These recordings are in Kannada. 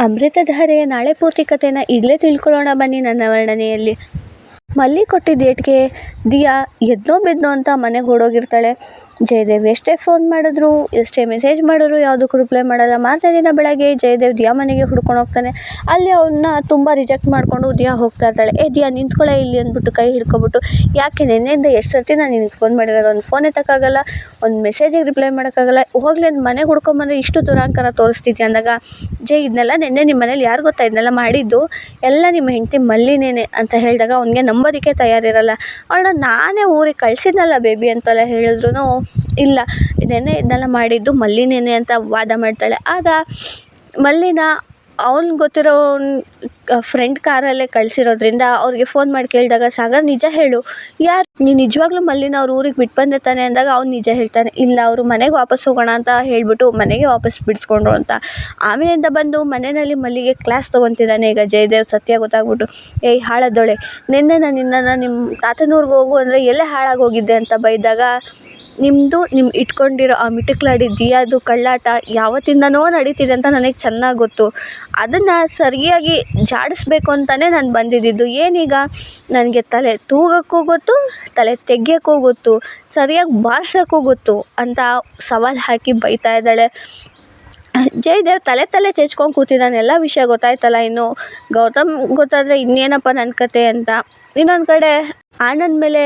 ಅಮೃತಧಾರೆಯ ನಾಳೆ ಪೂರ್ತಿ ಕಥೆನ ಈಗಲೇ ತಿಳ್ಕೊಳ್ಳೋಣ ಬನ್ನಿ ನನ್ನ ವರ್ಣನೆಯಲ್ಲಿ. ಮಲ್ಲಿ ಕೊಟ್ಟಿದ್ದ ಏಟ್ಗೆ ದಿಯಾ ಎದ್ನೋ ಬಿದ್ನೋ ಅಂತ ಮನೆಗೆ ಓಡೋಗಿರ್ತಾಳೆ. ಜಯದೇವ್ ಎಷ್ಟೇ ಫೋನ್ ಮಾಡಿದ್ರು, ಎಷ್ಟೇ ಮೆಸೇಜ್ ಮಾಡಿದ್ರು ಯಾವುದಕ್ಕೂ ರಿಪ್ಲೈ ಮಾಡಲ್ಲ. ಮಾರನೇ ದಿನ ಬೆಳಗ್ಗೆ ಜಯದೇವ್ ದಿಯಾ ಮನೆಗೆ ಹುಡ್ಕೊಂಡು ಹೋಗ್ತಾನೆ. ಅಲ್ಲಿ ಅವನ್ನ ತುಂಬ ರಿಜೆಕ್ಟ್ ಮಾಡಿಕೊಂಡು ದಿಯಾ ಹೋಗ್ತಾ ಇರ್ತಾಳೆ. ಏ ದಿಯಾ ನಿಂತ್ಕೊಳ್ಳೆ ಇಲ್ಲಿ ಅಂದ್ಬಿಟ್ಟು ಕೈ ಹಿಡ್ಕೊಬಿಟ್ಟು, ಯಾಕೆ ನಿನ್ನೆಯಿಂದ ಎಷ್ಟು ಸರ್ತಿ ನಾನು ನಿನಗೆ ಫೋನ್ ಮಾಡಿರೋದು? ಒಂದು ಫೋನ್ ಎತ್ತಕ್ಕಾಗಲ್ಲ, ಒಂದು ಮೆಸೇಜಿಗೆ ರಿಪ್ಲೈ ಮಾಡೋಕ್ಕಾಗಲ್ಲ. ಹೋಗಲಿ ಅಂತ ಮನೆಗೆ ಹುಡ್ಕೊಂಬಂದ್ರೆ ಇಷ್ಟು ದುರಾಂಕಾರ ತೋರಿಸ್ತಿದ್ಯಾ? ಅಂದಾಗ, ಜೈ ಇದನ್ನೆಲ್ಲ ನಿನ್ನೆ ನಿಮ್ಮ ಮನೇಲಿ ಯಾರು ಗೊತ್ತಾ? ಇದನ್ನೆಲ್ಲ ಮಾಡಿದ್ದು ಎಲ್ಲ ನಿಮ್ಮ ಹೆಂಡತಿ ಮಲ್ಲಿನೇನೆ ಅಂತ ಹೇಳಿದಾಗ, ಅವ್ನಿಗೆ ನಂಬೋದಕ್ಕೆ ತಯಾರಿರಲ್ಲ. ಅವಳನ್ನ ನಾನೇ ಊರಿಗೆ ಕಳಿಸಿದ್ನಲ್ಲ ಬೇಬಿ ಅಂತೆಲ್ಲ ಹೇಳಿದ್ರು ಇಲ್ಲ. ನೆನ್ನೆ ಇದನ್ನೆಲ್ಲ ಮಾಡಿದ್ದು ಮಲ್ಲಿನೇನೆ ಅಂತ ವಾದ ಮಾಡ್ತಾಳೆ. ಆಗ ಮಲ್ಲಿನ ಅವ್ನಿಗೆ ಗೊತ್ತಿರೋ ಫ್ರೆಂಡ್ ಕಾರಲ್ಲೇ ಕಳಿಸಿರೋದ್ರಿಂದ ಅವ್ರಿಗೆ ಫೋನ್ ಮಾಡಿ ಕೇಳಿದಾಗ, ಸಾಗರ್, ನಿಜ ಹೇಳು. ಯಾರು, ನೀನು ನಿಜವಾಗ್ಲೂ ಮಲ್ಲಿನ ಅವ್ರ ಊರಿಗೆ ಬಿಟ್ಟು ಬಂದೆ ತಾನೆ? ಅಂದಾಗ ಅವ್ನು ನಿಜ ಹೇಳ್ತಾನೆ, ಇಲ್ಲ, ಅವರು ಮನೆಗೆ ವಾಪಸ್ ಹೋಗೋಣ ಅಂತ ಹೇಳಿಬಿಟ್ಟು ಮನೆಗೆ ವಾಪಸ್ ಬಿಡಿಸ್ಕೊಂಡ್ರು ಅಂತ. ಆಮೇಲಿಂದ ಬಂದು ಮನೆಯಲ್ಲಿ ಮಲ್ಲಿಗೆ ಕ್ಲಾಸ್ ತೊಗೊತಿದ್ದಾನೆ ಈಗ ಜಯದೇವ್, ಸತ್ಯ ಗೊತ್ತಾಗ್ಬಿಟ್ಟು. ಏಯ್ ಹಾಳಾದೋಳೆ ನಿನ್ನೆ ನಾನು ನಿನ್ನನ್ನು ನಿಮ್ಮ ತಾತನೂರ್ಗೆ ಹೋಗು ಅಂದರೆ ಎಲ್ಲೇ ಹಾಳಾಗಿ ಹೋಗಿದ್ದೆ? ಅಂತ ಬೈದಾಗ ನಿಮ್ಮದು ನಿಮ್ಮ ಇಟ್ಕೊಂಡಿರೋ ಆ ಮಿಟುಕ್ಲಾಡಿ ದಿಯಾದು ಕಳ್ಳಾಟ ಯಾವತ್ತಿಂದನೋ ನಡೀತಿದೆ ಅಂತ ನನಗೆ ಚೆನ್ನಾಗಿ ಗೊತ್ತು. ಅದನ್ನು ಸರಿಯಾಗಿ ಜಾಡಿಸ್ಬೇಕು ಅಂತಲೇ ನಾನು ಬಂದಿದ್ದಿದ್ದು ಏನೀಗ? ನನಗೆ ತಲೆ ತೂಗೋಕ್ಕೂ ಗೊತ್ತು, ತಲೆ ತೆಗಿಯೋಕ್ಕೂ ಗೊತ್ತು, ಸರಿಯಾಗಿ ಬಾರ್ಸೋಕ್ಕೂ ಗೊತ್ತು ಅಂತ ಸವಾಲು ಹಾಕಿ ಬೈತಾ ಇದ್ದಾಳೆ. ಜಯದೇವ್ ತಲೆ ತಲೆ ಚೆಚ್ಕೊಂಡು ಕೂತಿದ್ದಾನೆ. ಎಲ್ಲ ವಿಷಯ ಗೊತ್ತಾಯ್ತಲ್ಲ ಇನ್ನು? ಗೌತಮ್ ಗೊತ್ತಾದರೆ ಇನ್ನೇನಪ್ಪ ನನ್ನ ಕತೆ ಅಂತ? ಇನ್ನೊಂದು ಕಡೆ ಆನಂದ್ ಮೇಲೆ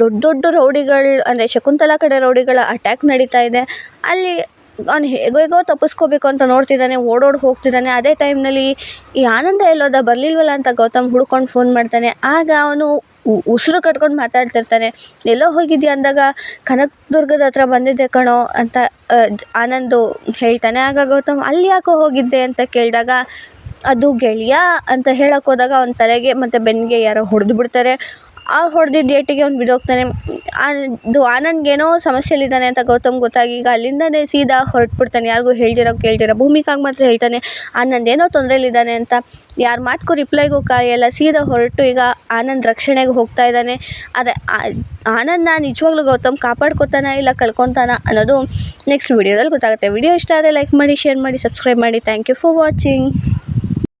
ದೊಡ್ಡ ದೊಡ್ಡ ರೌಡಿಗಳು, ಅಂದರೆ ಶಕುಂತಲಾ ಕಡೆ ರೌಡಿಗಳ ಅಟ್ಯಾಕ್ ನಡೀತಾ ಇದೆ. ಅಲ್ಲಿ ಅವ್ನು ಹೇಗೋ ತಪ್ಪಿಸ್ಕೋಬೇಕು ಅಂತ ನೋಡ್ತಿದ್ದಾನೆ ಓಡೋಡಿ ಹೋಗ್ತಿದ್ದಾನೆ ಅದೇ ಟೈಮ್ನಲ್ಲಿ ಈ ಆನಂದ ಎಲ್ಲೋದ ಬರಲಿಲ್ವಲ್ಲ ಅಂತ ಗೌತಮ್ ಹುಡ್ಕೊಂಡು ಫೋನ್ ಮಾಡ್ತಾನೆ. ಆಗ ಅವನು ಉಸಿರು ಕಟ್ಕೊಂಡು ಮಾತಾಡ್ತಿರ್ತಾನೆ. ಎಲ್ಲೋ ಹೋಗಿದ್ಯಾ ಅಂದಾಗ, ಕನಕದುರ್ಗದ ಹತ್ರ ಬಂದಿದ್ದೆ ಕಣೋ ಅಂತ ಆನಂದು ಹೇಳ್ತಾನೆ. ಆಗ ಗೌತಮ್, ಅಲ್ಲಿ ಯಾಕೋ ಹೋಗಿದ್ದೆ ಅಂತ ಕೇಳಿದಾಗ, ಅದು ಗೆಳೆಯ ಅಂತ ಹೇಳಕ್ಕೆ ಹೋದಾಗ ಅವ್ನ ತಲೆಗೆ ಮತ್ತು ಬೆನ್ನಿಗೆ ಯಾರೋ ಹೊಡೆದು ಬಿಡ್ತಾರೆ. ಆ ಹೊಡೆದಿದ್ದ ಏಟಿಗೆ ಅವ್ನು ಬಿದ್ದೋಗ್ತಾನೆ ಅದು ಆನಂದ್ಗೇನೋ ಸಮಸ್ಯೆಯಲ್ಲಿದ್ದಾನೆ ಅಂತ ಗೌತಮ್ ಗೊತ್ತಾಗಿ ಈಗ ಅಲ್ಲಿಂದನೇ ಸೀದಾ ಹೊರಟ್ಬಿಡ್ತಾನೆ. ಯಾರಿಗೂ ಹೇಳ್ದಿರೋ ಕೇಳ್ದಿರೋ ಭೂಮಿಕಾಗೆ ಮಾತ್ರ ಹೇಳ್ತಾನೆ ಆನಂದ್ ಏನೋ ತೊಂದರೆಲಿದ್ದಾನೆ ಅಂತ. ಯಾರ ಮಾತಿಗೂ ರಿಪ್ಲೈಗೂ ಕಾಯಲ್ಲ. ಸೀದಾ ಹೊರಟು ಈಗ ಆನಂದ್ ರಕ್ಷಣೆಗೆ ಹೋಗ್ತಾ ಇದ್ದಾನೆ. ಆದರೆ ಆನಂದ್ನ ನಿಜವಾಗ್ಲೂ ಗೌತಮ್ ಕಾಪಾಡ್ಕೊತಾನ ಇಲ್ಲ ಕಳ್ಕೊತಾನ ಅನ್ನೋದು ನೆಕ್ಸ್ಟ್ ವೀಡಿಯೋದಲ್ಲಿ ಗೊತ್ತಾಗುತ್ತೆ. ವಿಡಿಯೋ ಇಷ್ಟ ಆದರೆ ಲೈಕ್ ಮಾಡಿ ಶೇರ್ ಮಾಡಿ ಸಬ್ಸ್ಕ್ರೈಬ್ ಮಾಡಿ. Thank you for watching